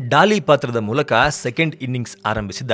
ಡಾಲಿ ಪಾತ್ರದ ಮೂಲಕ second innings ಆರಂಭಿಸಿದ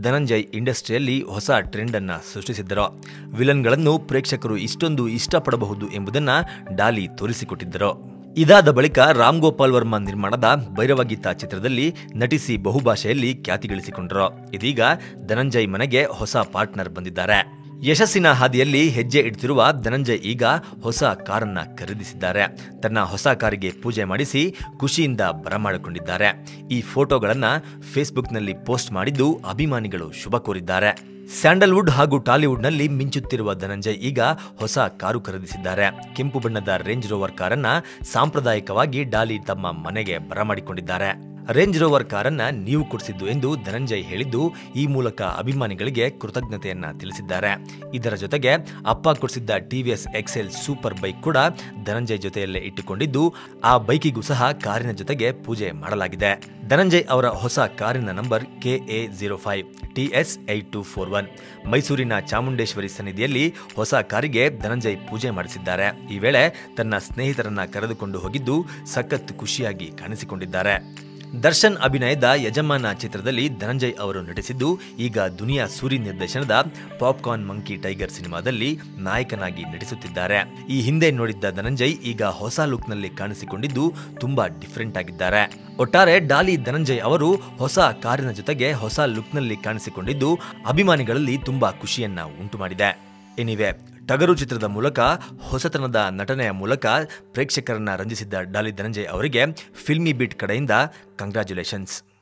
ಧನಂಜಯ್ ಇಂಡಸ್ಟ್ರಿಯಲ್ಲಿ ಹೊಸ ಟ್ರೆಂಡ್ ಅನ್ನ ಸೃಷ್ಟಿಸಿದ್ದರು. ವಿಲನ್ಗಳನ್ನು ಪ್ರೇಕ್ಷಕರು ಇಷ್ಟೊಂದು ಇಷ್ಟಪಡಬಹುದು ಎಂಬುದನ್ನ ಡಾಲಿ ತೋರಿಸಿಕೊಟ್ಟಿದ್ದರು. ಇದಾದ ಬಳಿಕ ರಾಮ್ ಗೋಪಾಲ್ ವರ್ಮಾ ನಿರ್ಮಾಣದ ಭೈರವಗೀತ ಚಿತ್ರದಲ್ಲಿ ನಟಿಸಿ ಬಹುಭಾಷೆಯಲ್ಲಿ ಖ್ಯಾತಿಗಳಿಸಿಕೊಂಡರು ಇದೀಗ ಧನಂಜಯ್ ಮನೆಗೆ ಹೊಸ ಪಾರ್ಟ್ನರ್ ಬಂದಿದ್ದಾರೆ. ಯಶಸ್ಸಿನ ಹಾದಿಯಲ್ಲಿ ಹೆಜ್ಜೆ ಇಡ್ತಿರುವ ಧನಂಜಯ್ ಈಗ ಹೊಸ ಕಾರನ್ನ ಖರೀದಿಸಿದ್ದಾರೆ. ತನ್ನ ಹೊಸ ಕಾರಿಗೆ ಪೂಜೆ ಮಾಡಿಸಿ ಖುಷಿಯಿಂದ ಬರಮಾಡಿಕೊಂಡಿದ್ದಾರೆ ಈ ಫೋಟೋಗಳನ್ನ ಫೇಸ್ಬುಕ್ನಲ್ಲಿ ಪೋಸ್ಟ್ ಮಾಡಿದ್ದು ಅಭಿಮಾನಿಗಳು ಶುಭ ಕೋರಿದ್ದಾರೆ. ಸ್ಯಾಂಡಲ್ವುಡ್ ಹಾಗೂ ಟಾಲಿವುಡ್ನಲ್ಲಿ ಮಿಂಚುತ್ತಿರುವ ಧನಂಜಯ್ ಈಗ ಹೊಸ ಕಾರು ಖರೀದಿಸಿದ್ದಾರೆ. ಕೆಂಪು ಬಣ್ಣದ ರೇಂಜ್ ರೋವರ್ ಕಾರನ್ನ ಸಾಂಪ್ರದಾಯಿಕವಾಗಿ ಡಾಲಿ ತಮ್ಮ ಮನೆಗೆ ಬರಮಾಡಿಕೊಂಡಿದ್ದಾರೆ ರೇಂಜ್ ರೋವರ್ ಕಾರನ್ನ ನೀವು ಕೊಡಿಸಿದ್ದು ಎಂದು ಧನಂಜಯ್ ಹೇಳಿದ್ದು ಈ ಮೂಲಕ ಅಭಿಮಾನಿಗಳಿಗೆ ಕೃತಜ್ಞತೆಯನ್ನ ತಿಳಿಸಿದ್ದಾರೆ. ಇದರ ಜೊತೆಗೆ ಅಪ್ಪ ಕೊಡಿಸಿದ್ದ ಟಿವಿಎಸ್ ಎಕ್ಸೆಲ್ ಸೂಪರ್ ಬೈಕ್ ಕೂಡ ಧನಂಜಯ್ ಜೊತೆಯಲ್ಲೇ ಇಟ್ಟುಕೊಂಡಿದ್ದು, ಆ ಬೈಕಿಗೂ ಸಹ ಕಾರಿನ ಜೊತೆಗೆ ಪೂಜೆ ಮಾಡಲಾಗಿದೆ. ಧನಂಜಯ್ ಅವರ ಹೊಸ ಕಾರಿನ number K A zero five T S eight two four one. ಮೈಸೂರಿನ ಚಾಮುಂಡೇಶ್ವರಿ ಸನ್ನಿಧಿಯಲ್ಲಿ ಹೊಸ ಕಾರಿಗೆ ಧನಂಜಯ್ ಪೂಜೆ ಮಾಡಿಸಿದ್ದಾರೆ. ಈ ವೇಳೆ ತನ್ನ ಸ್ನೇಹಿತರನ್ನ ಕರೆದುಕೊಂಡು ಹೋಗಿದ್ದು ಸಖತ್ ಖುಷಿಯಾಗಿ ಕಾಣಿಸಿಕೊಂಡಿದ್ದಾರೆ. ದರ್ಶನ್ ಅಭಿನಯದ ಯಜಮಾನ ಚಿತ್ರದಲ್ಲಿ ಧನಂಜಯ್ ಅವರು ನಟಿಸಿದ್ದು, ಈಗ ದುನಿಯಾ ಸೂರಿ ನಿರ್ದೇಶನದ ಪಾಪ್ಕಾರ್ನ್ ಮಂಕಿ ಟೈಗರ್ ಸಿನಿಮಾದಲ್ಲಿ ನಾಯಕನಾಗಿ ನಟಿಸುತ್ತಿದ್ದಾರೆ. ಈ ಹಿಂದೆ ನೋಡಿದ್ದ ಧನಂಜಯ್ ಈಗ ಹೊಸ ಲುಕ್ನಲ್ಲಿ ಕಾಣಿಸಿಕೊಂಡಿದ್ದು ತುಂಬಾ ಡಿಫರೆಂಟ್ ಆಗಿದ್ದಾರೆ. ಒಟ್ಟಾರೆ ಡಾಲಿ ಧನಂಜಯ್ ಅವರು ಹೊಸ ಕಾರಿನ ಜೊತೆಗೆ ಹೊಸ ಲುಕ್ನಲ್ಲಿ ಕಾಣಿಸಿಕೊಂಡಿದ್ದು, ಅಭಿಮಾನಿಗಳಲ್ಲಿ ತುಂಬಾ ಖುಷಿಯನ್ನ ಉಂಟು ಎನಿವೆ, ಟಗರು ಚಿತ್ರದ ಮೂಲಕ, ಹೊಸತನದ ನಟನೆಯ ಮೂಲಕ ಪ್ರೇಕ್ಷಕರನ್ನ ರಂಜಿಸಿದ್ದ ಡಾಲಿ ಧನಂಜಯ್ ಅವರಿಗೆ ಫಿಲ್ಮಿ ಬೀಟ್ ಕಡೆಯಿಂದ ಕಂಗ್ರ್ಯಾಚುಲೇಷನ್ಸ್